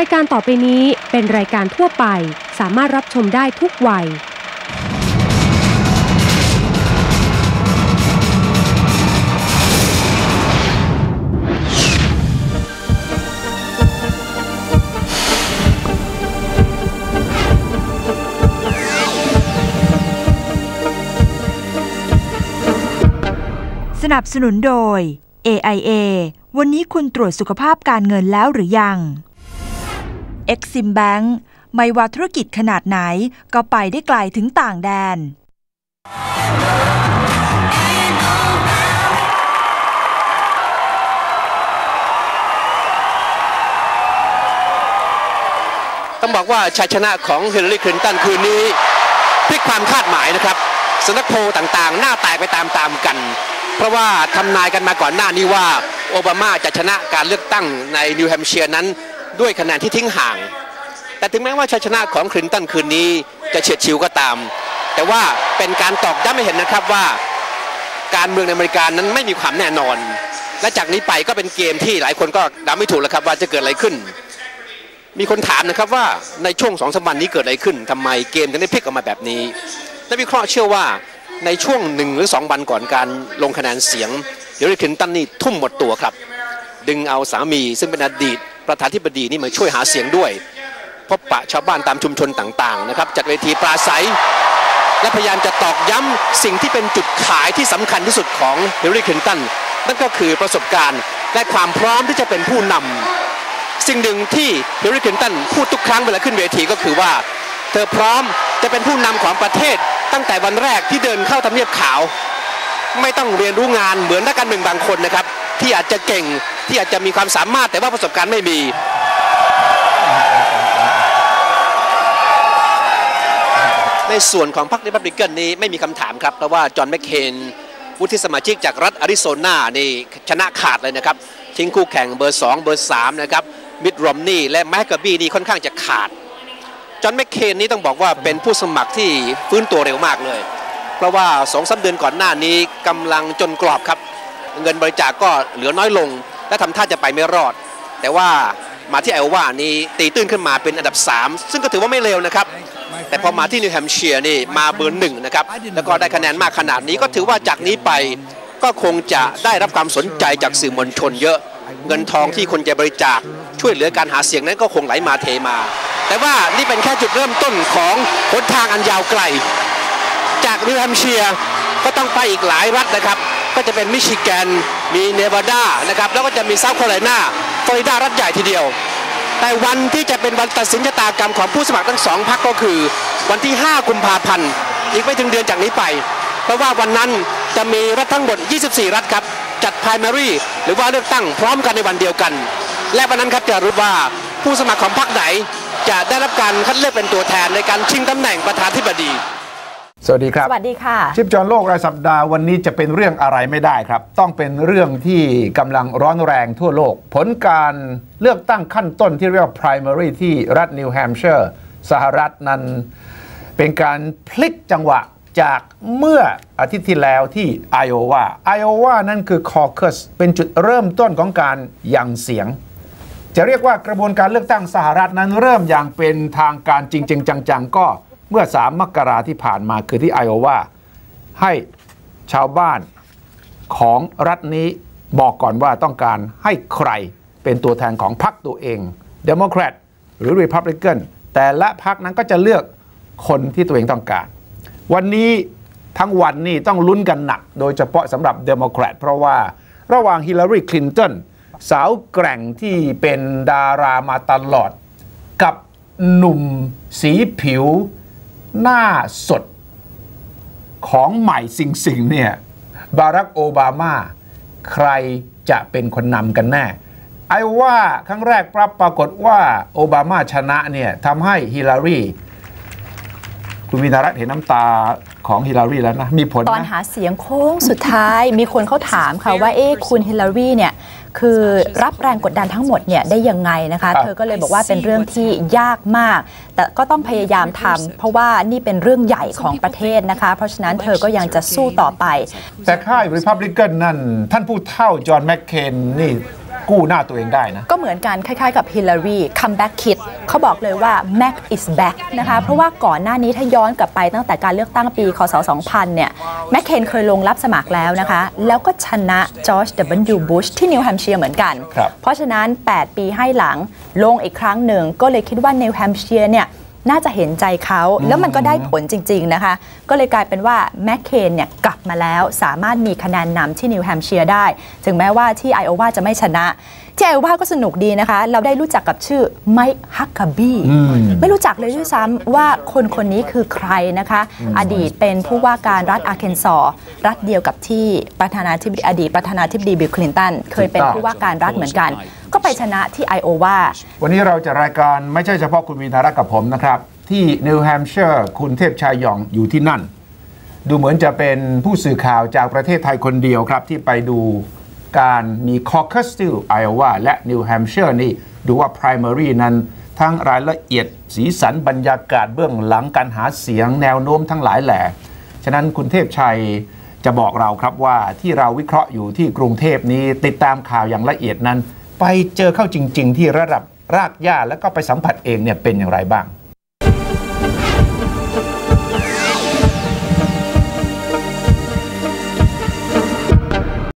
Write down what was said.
ายการต่อไปนี้เป็นรายการทั่วไป สามารถรับชมได้ทุกวัย สนับสนุนโดย AIA วันนี้คุณตรวจสุขภาพการเงินแล้วหรือยัง Exim Bank ไม่ว่าธุรกิจขนาดไหนก็ไปได้ไกลถึงต่างแดน ต้องบอกว่าชัยชนะของเฮิลลารีคลินตันคืนนี้พลิกความคาดหมายนะครับสนักโพลต่างๆ หน้าแตกไปตามๆกัน เพราะว่าทำนายกันมาก่อนหน้านี้ว่าโอบามาจะชนะการเลือกตั้งในนิวแฮมเชียร์นั้น ด้วยคะแนนที่ทิ้งห่าง แต่ถึงแม้ว่าชัยชนะของคลินตันคืนนี้จะเฉียดชิวก็ตาม แต่ว่าเป็นการตอกย้ำให้เห็นนะครับว่า การเมืองในอเมริกานั้นไม่มีความแน่นอน และจากนี้ไปก็เป็นเกมที่หลายคนก็ดาไม่ถูกแล้วครับว่าจะเกิดอะไรขึ้น มีคนถามนะครับว่าในช่วงสองสามวันนี้เกิดอะไรขึ้นทำไมเกมถึงได้พลิกออกมาแบบนี้นักวิเคราะห์เชื่อว่าในช่วงหนึ่งหรือสองวันก่อนการลงคะแนนเสียงฮิลลารีคลินตันนี่ทุ่มหมดตัวครับ ดึงเอาสามีซึ่งเป็นอดีต ประธานธิบดีนี่มาช่วยหาเสียงด้วย พบปะชาวบ้านตามชุมชนต่างๆนะครับจัดเวทีปราศัย และพยายามจะตอกย้ำสิ่งที่เป็นจุดขายที่สำคัญที่สุดของฮิลลารีคลินตันนั่นก็คือประสบการณ์และความพร้อมที่จะเป็นผู้นำสิ่งหนึ่งที่ฮิลลารีคลินตันพูดทุกครั้งเวลาขึ้นเวทีก็คือว่า เธอพร้อมจะเป็นผู้นำของประเทศ ตั้งแต่วันแรกที่เดินเข้าทำเนียบขาว ไม่ต้องเรียนรู้งานเหมือนนักการเมืองบางคนนะครับที่อาจจะเก่ง ที่อาจจะมีความสามารถแต่ว่าประสบการณ์ไม่มีในส่วนของพรรคริพับลิกันนี้ไม่มีคำถามครับ เพราะว่าจอห์นแมคเคนวุฒิสมาชิกจากรัฐอาริโซนานี่ชนะขาดเลยนะครับ ทิ้งคู่แข่งเบอร์ 2 เบอร์ 3 นะครับ มิดรอมนี่และแมกกาบี้นี่ค่อนข้างจะขาด จอห์นแมคเคนนี่ต้องบอกว่าเป็นผู้สมัครที่ฟื้นตัวเร็วมากเลย เพราะว่า2อสเดือนก่อนหน้านี้กำลังจนกรอบครับ เงินบริจาคก็เหลือน้อยลง และทำท่าจะไปไม่รอด แต่ว่ามาที่ไอโอวานี่ตีตื้นขึ้นมาเป็นอันดับ 3 ซึ่งก็ถือว่าไม่เร็วนะครับ แต่พอมาที่นิวแฮมป์เชียร์นี่มาเบอร์หนึ่งนะครับ แล้วก็ได้คะแนนมากขนาดนี้ก็ถือว่าจากนี้ไปก็คงจะได้รับความสนใจจากสื่อมวลชนเยอะ เงินทองที่คนจะบริจาคช่วยเหลือการหาเสียงนั้นก็คงไหลมาเทมา แต่ว่านี่เป็นแค่จุดเริ่มต้นของหนทางอันยาวไกล จากนิวแฮมป์เชียร์ก็ต้องไปอีกหลายรัฐนะครับ ก็จะเป็นมิชิแกน มีเนวาดานะครับแล้วก็จะมีเซาท์แคโรไลนาฟลอริดารัฐใหญ่ทีเดียว แต่วันที่จะเป็นวันตัดสินชะตากรรมของผู้สมัครทั้งสองพรรคก็คือ วันที่ 5 กุมภาพันธ์อีกไม่ถึงเดือนจากนี้ไป เพราะว่าวันนั้นจะมีรัฐทั้งหมด 24 รัฐครับ จัด primary หรือว่าเลือกตั้งพร้อมกันในวันเดียวกัน และวันนั้นครับจะรู้ว่าผู้สมัครของพรรคไหน จะได้รับการคัดเลือกเป็นตัวแทนในการชิงตำแหน่งประธานธิบดี สวัสดีครับ สวัสดีค่ะ ชิปจอนโลกรายสัปดาห์วันนี้จะเป็นเรื่องอะไรไม่ได้ครับ ต้องเป็นเรื่องที่กำลังร้อนแรงทั่วโลก ผลการเลือกตั้งขั้นต้นที่เรียกว่า primary ที่รัฐนิวแฮมป์เชอร์สหรัฐนั้นเป็นการพลิกจังหวะจากเมื่ออาทิตย์ที่แล้วที่ไอโอวาไอโอวานั่นคือคอ c u s เป็นจุดเริ่มต้นของการยังเสียง จะเรียกว่ากระบวนการเลือกตั้งสหรัฐนั้นเริ่มอย่างเป็นทางการจริง ๆ จัง ๆ ก็ เมื่อ 3 มกราที่ผ่านมาคือที่ไอโอวาให้ชาวบ้านของรัฐนี้บอกก่อนว่าต้องการให้ใครเป็นตัวแทนของพรรคตัวเองเดโมแครตหรือ Republican แต่ละพรรคนั้นก็จะเลือกคนที่ตัวเองต้องการ วันนี้ทั้งวันนี้ต้องลุ้นกันหนัก โดยเฉพาะสำหรับเดโมแครตเพราะว่าระหว่างฮิลลารีคลินตันสาวแกร่งที่เป็นดารามาตลอด กับหนุ่มสีผิว หน้าสดของใหม่สิงสิงเนี่ยบารักโอบามาใครจะเป็นคนนำกันแน่ไอ้ว่าครั้งแรกปรับปรากฏว่าโอบามาชนะเนี่ยทำให้ฮิลลารีคุณวินารัตเห็นน้ำตาของฮิลลารีแล้วนะ มีผลตอนนะหาเสียงโค้งสุดท้าย มีคนเขาถามค่ะว่าเอ๊ะคุณฮิลลารีเนี่ย คือรับแรงกดดันทั้งหมดเนี่ยได้ยังไงนะคะครับเธอก็เลยบอกว่าเป็นเรื่องที่ยากมาก แต่ก็ต้องพยายามทำเพราะว่านี่เป็นเรื่องใหญ่ของประเทศนะคะ เพราะฉะนั้นเธอก็ยังจะสู้ต่อไป แต่ค่ายริพับลิกันนั่น ท่านผู้เท่าจอห์นแมคเคนนี่ กู้หน้าตัวเองได้นะ ก็เหมือนกันคล้ายๆกับฮิลลารีคัมแบ็กคิดเขาบอกเลยว่า Mac is back นะคะ เพราะว่าก่อนหน้านี้ถ้าย้อนกลับไปตั้งแต่การเลือกตั้งปีคศ 2000 เนี่ยแมคเคนเคยลงรับสมัครแล้วนะคะ แล้วก็ชนะจอร์จ W. Bush ที่นิวแฮมเชียร์เหมือนกันครับเพราะฉะนั้น 8 ปีให้หลังลงอีกครั้งหนึ่งก็เลยคิดว่านิวแฮมเชียร์เนี่ย น่าจะเห็นใจเขาแล้วมันก็ได้ผลจริง ๆ นะคะ ก็เลยกลายเป็นว่าแมคเคนเนี่ยกลับมาแล้วสามารถมีคะแนนนำที่นิวแฮมเชียร์ได้ ถึงแม้ว่าที่ไอโอวาจะไม่ชนะที่ไอโอวาก็สนุกดีนะคะ เราได้รู้จักกับชื่อไมค์ฮักกาบีไม่รู้จักเลยด้วยซ้ำว่าคนคนนี้คือใครนะคะ อดีตเป็นผู้ว่าการรัฐอาร์เคนซอว์รัฐเดียวกับที่ประธานาธิบดีอดีตประธานาธิบดีบิลคลินตันเคยเป็นผู้ว่าการรัฐเหมือนกัน ก็ไปชนะที่ไอโอวาวันนี้เราจะรายการไม่ใช่เฉพาะคุณวีนารักกับผมนะครับ ที่นิวแฮมเชอร์คุณเทพชายหยองอยู่ที่นั่น ดูเหมือนจะเป็นผู้สื่อข่าวจากประเทศไทยคนเดียวครับ ที่ไปดูการมีคอ c คัสติลไอโอวาและนิวแฮมเชอร์นี่ดูว่า primary นั้นทั้งรายละเอียดสีสันบรรยากาศเบื้องหลังการหาเสียงแนวโน้มทั้งหลายแหล่ฉะนั้นคุณเทพชัยจะบอกเราครับว่าที่เราวิเคราะห์อยู่ที่กรุงเทพนี้ติดตามข่าวอย่างละเอียดนั้น ไปเจอเข้าจริง ๆ ที่ระดับรากหญ้าแล้วก็ไปสัมผัสเองเนี่ยเป็นอย่างไรบ้าง